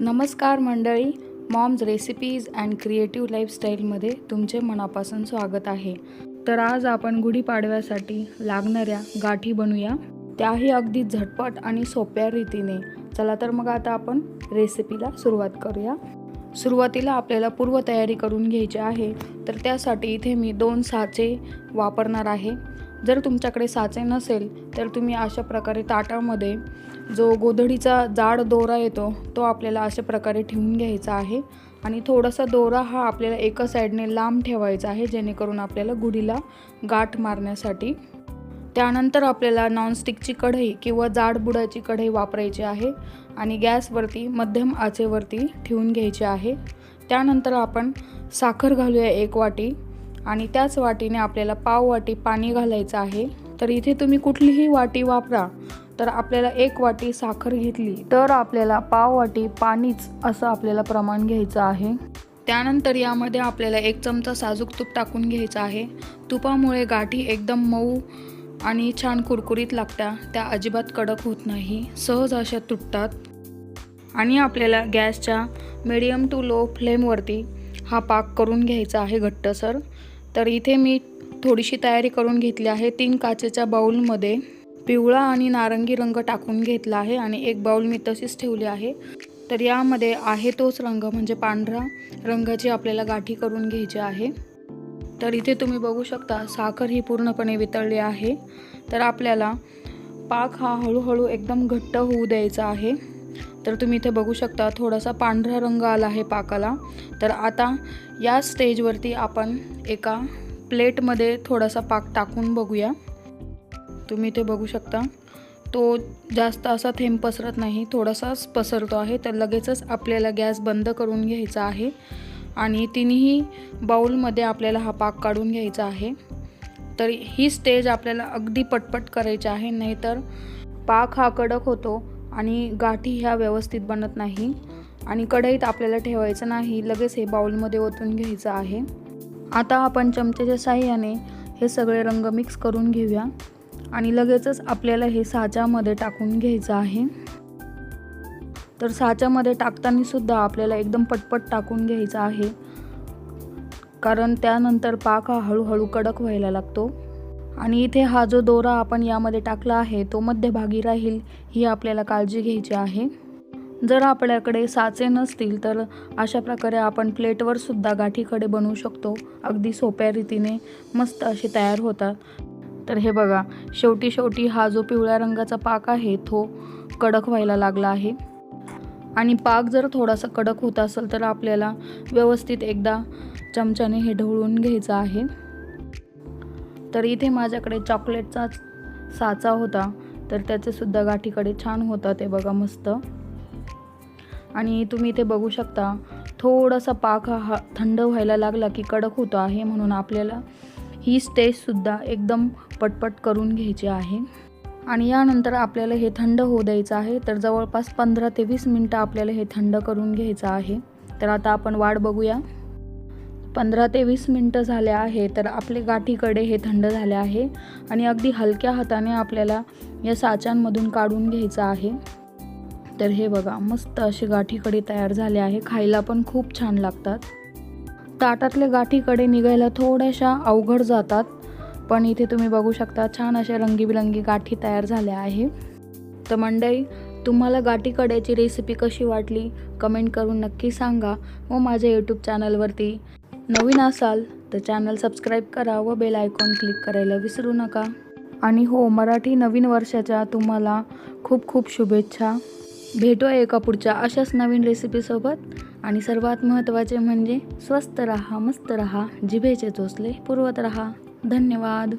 नमस्कार मंडळी moms recipes and creative लाईफस्टाईलमध्ये तुमचे मनापासून स्वागत आहे. तर आज आपण गुढीपाडव्यासाठी लागणाऱ्या गाठी बनवूया. त्याही अगदी झटपट आणि सोप्या रीतीने. चला तर मग आता आपण रेसिपीला सुरुवात करूया. सुरुवातीला आपल्याला पूर्वतयारी करून घ्यायची आहे तर त्यासाठी इथे मी दोन साचे वापरणार आहे. जर तुमच्याकडे साचे नसेल तर तुम्ही अशा प्रकारे ताटामध्ये जो गोधडीचा जाड दोरा येतो तो आपल्याला अशा प्रकारे ठेवून घ्यायचा आहे. आणि थोडासा दोरा हा आपल्याला एका साईडने लांब ठेवायचा आहे जेणेकरून आपल्याला गुढीला गाठ मारण्यासाठी. त्यानंतर आपल्याला नॉनस्टिकची कढई किंवा जाड बुडाची कढई वापरायची आहे आणि गॅसवरती मध्यम आचेवरती ठेवून घ्यायची आहे. त्यानंतर आपण साखर घालूया एक वाटी. आणि त्याच वाटीने आपल्याला पाव वाटी पाणी घालायचं आहे. तर इथे तुम्ही कुठलीही वाटी वापरा. तर आपल्याला एक वाटी साखर घेतली तर आपल्याला पाव वाटी पाणीच असं आपल्याला प्रमाण घ्यायचं आहे. त्यानंतर यामध्ये आपल्याला एक चमचा साजूक तूप टाकून घ्यायचं आहे. तुपामुळे गाठी एकदम मऊ आणि छान कुरकुरीत लागत्या त्या अजिबात कडक होत नाही सहज अशा तुटतात. आणि आपल्याला गॅसच्या मिडियम टू लो फ्लेमवरती हा पाक करून घ्यायचा आहे घट्टसर. तर इथे मी थोडीशी तयारी करून घेतली आहे. तीन काचेच्या बाऊलमध्ये पिवळा आणि नारंगी रंग टाकून घेतला आहे आणि एक बाऊल मी तशीच ठेवली आहे. तर यामध्ये आहे तोच रंग म्हणजे पांढरा रंगाची आपल्याला गाठी करून घ्यायची आहे. तर इथे तुम्ही बघू शकता साखर ही पूर्णपणे वितळली आहे. तर आपल्याला पाक हा हळूहळू एकदम घट्ट होऊ द्यायचा आहे. तर तुम्ही इथे बघू शकता थोडासा पांढरा रंग आला आहे पाकाला. तर आता या स्टेजवरती आपण एका प्लेटमध्ये थोडासा पाक टाकून बघूया. तुम्ही इथे बघू शकता तो जास्त असा थेंब पसरत नाही थोडासाच पसरतो आहे. तर लगेचच आपल्याला गॅस बंद करून घ्यायचा आहे आणि तिन्ही बाऊलमध्ये आपल्याला हा पाक काढून घ्यायचा आहे. तर ही स्टेज आपल्याला अगदी पटपट करायची आहे नाहीतर पाक हा कडक होतो. आणि गाठी ह्या व्यवस्थित बनत नाही. आणि कढईत आपल्याला ठेवायचं नाही लगेच हे बाऊलमध्ये ओतून घ्यायचं आहे. आता आपण चमच्याच्या साह्याने हे सगळे रंग मिक्स करून घेऊया. आणि लगेचच आपल्याला हे साच्यामध्ये टाकून घ्यायचं आहे. तर साच्यामध्ये टाकताना सुद्धा आपल्याला एकदम पटपट टाकून घ्यायचं आहे. कारण त्यानंतर पाक हा हळूहळू कडक व्हायला लागतो. आणि इथे हा जो दोरा आपण यामध्ये टाकला आहे तो मध्यभागी राहील ही आपल्याला काळजी घ्यायची आहे. जर आपल्याकडे साचे नसतील तर अशा प्रकारे आपण प्लेटवर सुद्धा गाठीकडे बनवू शकतो. अगदी सोप्या रीतीने मस्त असे तयार होतात. तर हे बघा शेवटी शेवटी हा जो पिवळ्या रंगाचा पाक आहे तो कडक व्हायला लागला आहे. आणि पाक जर थोडासा कडक होत असेल तर आपल्याला व्यवस्थित एकदा चमच्याने हे ढवळून घ्यायचं आहे. तर इथे माझ्याकडे चॉकलेटचा साचा होता. तर त्याचे सुद्धा गाठीकडे छान होता ते बघा मस्त. आणि तुम्ही इथे बघू शकता थोडासा पाक हा थंड व्हायला लागला की कडक होतो आहे म्हणून आपल्याला ही स्टेजसुद्धा एकदम पटपट करून घ्यायची आहे. आणि यानंतर आपल्याला हे थंड होऊ द्यायचं आहे. तर जवळपास पंधरा ते वीस मिनटं आपल्याला हे थंड करून घ्यायचं आहे. तर आता आपण वाट बघूया. पंधरा ते वीस मिनटं झाले आहे तर आपले गाठीकडे हे थंड झाले आहे आणि अगदी हलक्या हाताने आपल्याला या साच्यांमधून काढून घ्यायचं आहे. तर हे बघा मस्त असे गाठीकडे तयार झाले आहे. खायला पण खूप छान लागतात. ताटातले गाठीकडे निघायला थोड्याशा अवघड जातात पण इथे तुम्ही बघू शकता छान अशा रंगीबिरंगी गाठी तयार झाल्या आहे. तर मंडई तुम्हाला गाठी कड्याची रेसिपी कशी वाटली? कमेंट करून नक्की सांगा व माझ्या यूट्यूब चॅनलवरती नवीन असाल तर चॅनल सबस्क्राईब करा व बेल आयकॉन क्लिक करायला विसरू नका. आणि हो मराठी नवीन वर्षाच्या तुम्हाला खूप खूप शुभेच्छा. भेटूया एका पुढच्या अशाच नवीन रेसिपीसोबत आणि सर्वात महत्त्वाचे म्हणजे स्वस्त रहा मस्त रहा जिभेचे चोचले पुरवत रहा. धन्यवाद.